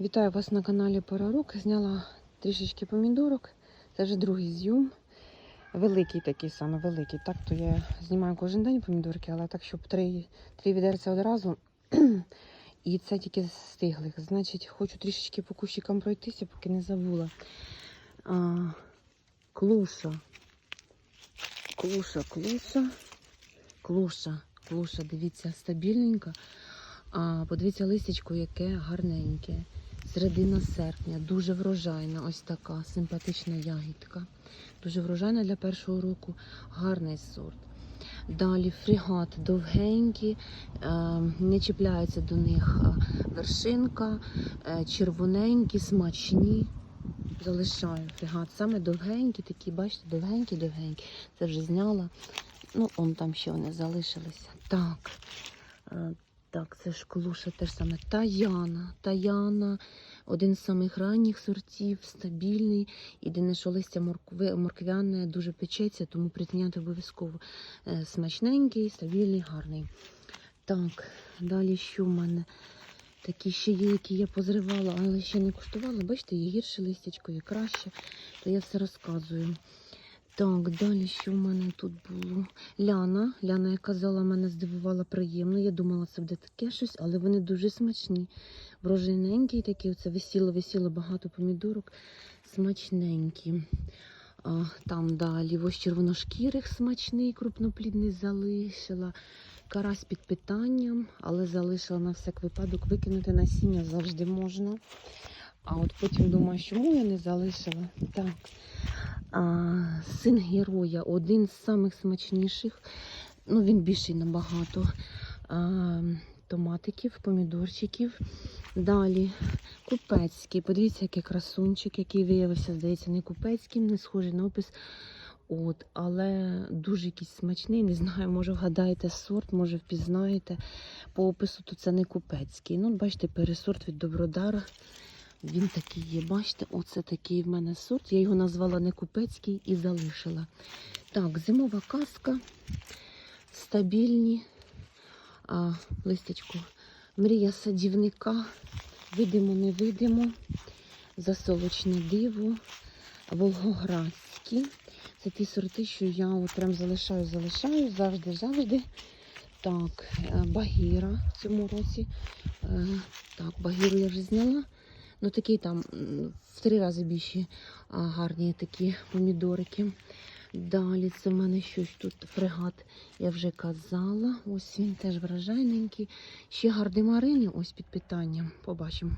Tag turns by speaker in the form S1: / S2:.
S1: Вітаю вас на каналі Порарук. Зняла трішечки помідорок. Це вже другий зйом. Великий такий саме великий. Так, то я знімаю кожен день помідорки, але так, щоб три, три відерця одразу. І це тільки стиглих. Значить, хочу трішечки по кущикам пройтися, поки не забула. А, клуша. Клуша, клуша. Клуша, клуша, дивіться, стабільненька. А подивіться листячко, яке гарненьке. Середина серпня, дуже врожайна, ось така симпатична ягідка. Дуже врожайна для першого року, гарний сорт. Далі фрігат довгенькі, е, не чіпляється до них е, вершинка, е, червоненькі, смачні. Залишаю фрігат. Саме довгенькі, такі, бачите, довгенькі-довгенькі. Це вже зняла. Ну, он там ще вони залишилися. Так. Так, це ж клуша теж саме. Таяна. Таяна, один з самих ранніх сортів, стабільний. Єдине, що листя моркви, морквяне дуже печеться, тому притиняти обов'язково. Е, Смачненький, стабільний, гарний. Так, далі що в мене? Такі ще є, які я позривала, але ще не куштувала. Бачите, є гірше листячко, є краще, то я все розказую. Так, далі що в мене тут було? Ляна. Ляна, я казала, мене здивувала приємно. Я думала, це буде таке щось, але вони дуже смачні. Врожайненькі такі, оце висіло, висіло багато помідорок. Смачненькі. А, там далі ось червоношкірих смачний, крупноплідний залишила. Карась під питанням, але залишила на всяк випадок викинути насіння завжди можна. А от потім думаю, чому я не залишила. Так. Син героя один з самих смачніших. Ну, він більший набагато. Томатиків, помідорчиків. Далі купецький. Подивіться, який красунчик, який виявився, здається, не купецьким, не схожий на опис. От, але дуже якийсь смачний. Не знаю, може вгадаєте сорт, може впізнаєте. По опису то це не купецький. Ну, бачите, пересорт від Добродара. Він такий є. Бачите, оце такий в мене сорт. Я його назвала не купецький і залишила. Так, зимова казка. Стабільні. А, листячко. Мрія садівника. Видимо, не видимо. Засолочне диво. Волгоградські. Це ті сорти, що я прям залишаю, залишаю завжди, завжди. Так, е, багіра в цьому році. Е, Так, багіру я вже зняла. Ну такий там в три рази більші гарні такі помідорики. Далі це в мене щось тут фрегат, я вже казала. Ось він теж вражайненький. Ще гардемарини, ось під питанням. Побачимо.